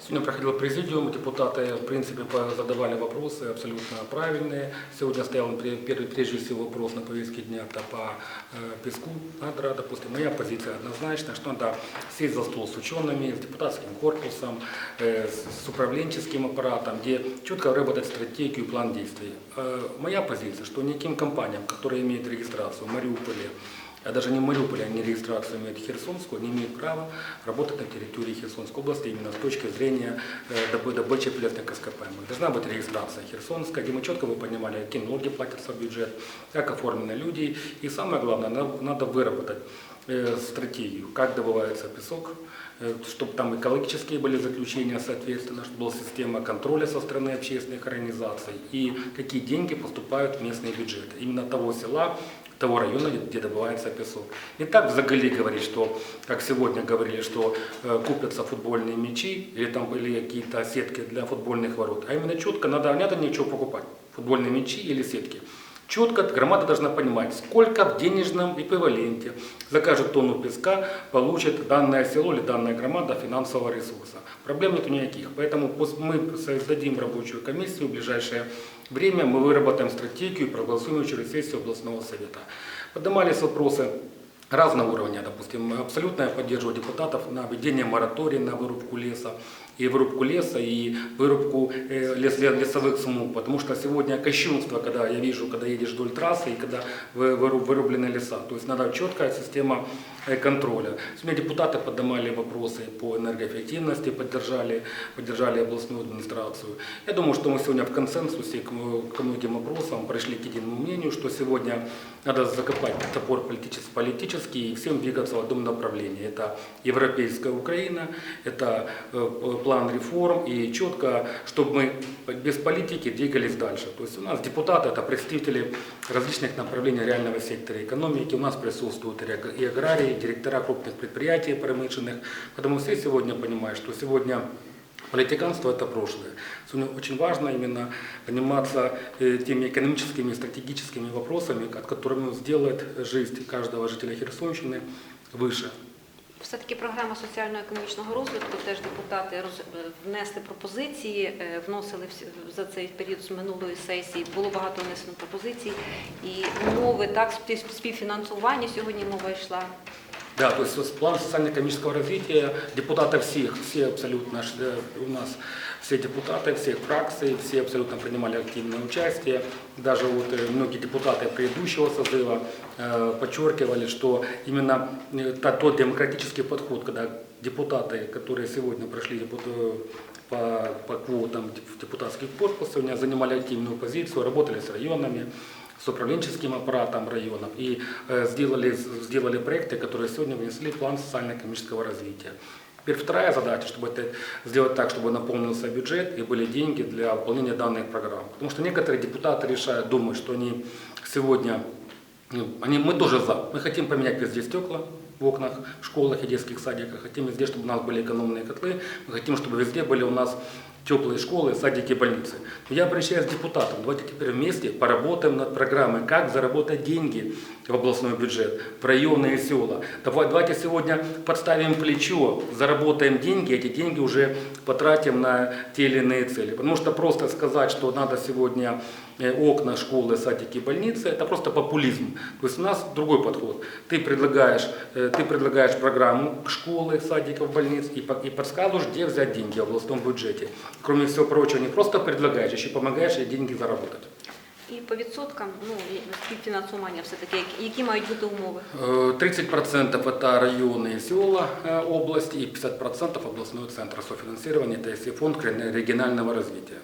Сегодня проходил президиум, депутаты, в принципе, задавали вопросы абсолютно правильные. Сегодня стоял пре- пер- прежде всего вопрос на повестке дня это по э, песку, надра, допустим. Моя позиция однозначна, что надо сесть за стол с учеными, с депутатским корпусом, э, с с управленческим аппаратом, где четко выработать стратегию и план действий. Э, Моя позиция, что никаким компаниям, которые имеют регистрацию в Мариуполе, а даже не в Мариуполе, они регистрацию имеют Херсонскую, не имеют права работать на территории Херсонской области именно с точки зрения э, добы- добычи полезных ископаемых. Должна быть регистрация Херсонская, где мы четко бы понимали, какие налоги платятся в бюджет, как оформлены люди. И самое главное, надо, выработать э, стратегию, как добывается песок, чтобы там экологические были заключения соответственно, чтобы была система контроля со стороны общественных организаций и какие деньги поступают в местные бюджеты. Именно того села, того района, где- добывается песок. Не так в заголе говорить, что, как сегодня говорили, что э, купятся футбольные мячи или там были какие-то сетки для футбольных ворот, а именно четко надо, не надо ничего покупать, футбольные мячи или сетки. Четко громада должна понимать, сколько в денежном эквиваленте за каждую тонну песка получит данное село или данная громада финансового ресурса. Проблем нет никаких. Поэтому мы создадим рабочую комиссию в ближайшее время, мы выработаем стратегию и проголосуем через сессию областного совета. Поднимались вопросы разного уровня, допустим, абсолютно я поддерживаю депутатов на введение моратория на вырубку леса, и вырубку леса, и вырубку э, лес- лес- лесовых смуг, потому что сегодня кощунство, когда я вижу, когда едешь вдоль трассы, и когда вы- выру- вырублены леса, то есть надо четкая система э, контроля. Сегодня депутаты поднимали вопросы по энергоэффективности, поддержали, поддержали областную администрацию. Я думаю, что мы сегодня в консенсусе к, к многим вопросам пришли к единому мнению, что сегодня надо закопать топор политический, политический и всем двигаться в одном направлении. Это европейская Украина, это э, план реформ и четко, чтобы мы без политики двигались дальше. То есть у нас депутаты это представители различных направлений реального сектора экономики, у нас присутствуют и аг- и аграрии, и директора крупных предприятий промышленных. Поэтому все сегодня понимают, что сегодня Политиканство – это прошлое. Сегодня очень важно именно заниматься э, теми экономическими и стратегическими вопросами, от которых сделает жизнь каждого жителя Херсонщины выше. Все-таки програма соціально-економічного розвитку, теж депутати е, внесли пропозиції, е, вносили за цей період з минулої сесії, було багато внесено пропозицій. І умови так, спів- співфінансування сьогодні мова йшла. Да, то есть план социально-экономического развития депутаты всех, все абсолютно, э, у нас все депутаты, всех фракций, все абсолютно принимали активное участие. Даже вот э, многие депутаты предыдущего созыва э, подчеркивали, что именно тот демократический подход, когда депутаты, которые сегодня прошли по, по квотам в депутатский корпус, сегодня занимали активную позицию, работали с районами, с управленческим аппаратом районов и э, сделали, сделали проекты, которые сегодня внесли в план социально-экономического развития. Теперь вторая задача, чтобы это сделать так, чтобы наполнился бюджет и были деньги для выполнения данных программ. Потому что некоторые депутаты решают, думают, что они сегодня, ну, они, мы тоже за, мы хотим поменять везде стекла в окнах, в школах и детских садиках, хотим везде, чтобы у нас были экономные котлы, мы хотим, чтобы везде были у нас теплые школы, садики, больницы. Но я обращаюсь к депутатам, давайте теперь вместе поработаем над программой, как заработать деньги в областной бюджет, в районы и села. Давай- Давайте сегодня подставим плечо, заработаем деньги, эти деньги уже потратим на те или иные цели. Потому что просто сказать, что надо сегодня э, окна, школы, садики, больницы, это просто популизм. То есть у нас другой подход. Ты предлагаешь, э, ты предлагаешь программу школы, садиков, больниц и, по- и подсказываешь, где взять деньги в областном бюджете. Кроме всего прочего, не просто предлагаешь, еще помогаешь ей деньги заработать. І по відсоткам ну, і співфінансування все-таки, які- які мають бути умови? Э, 30% это районы и села э, области и 50% областной центр софинансирования, это если фонд регионального развития.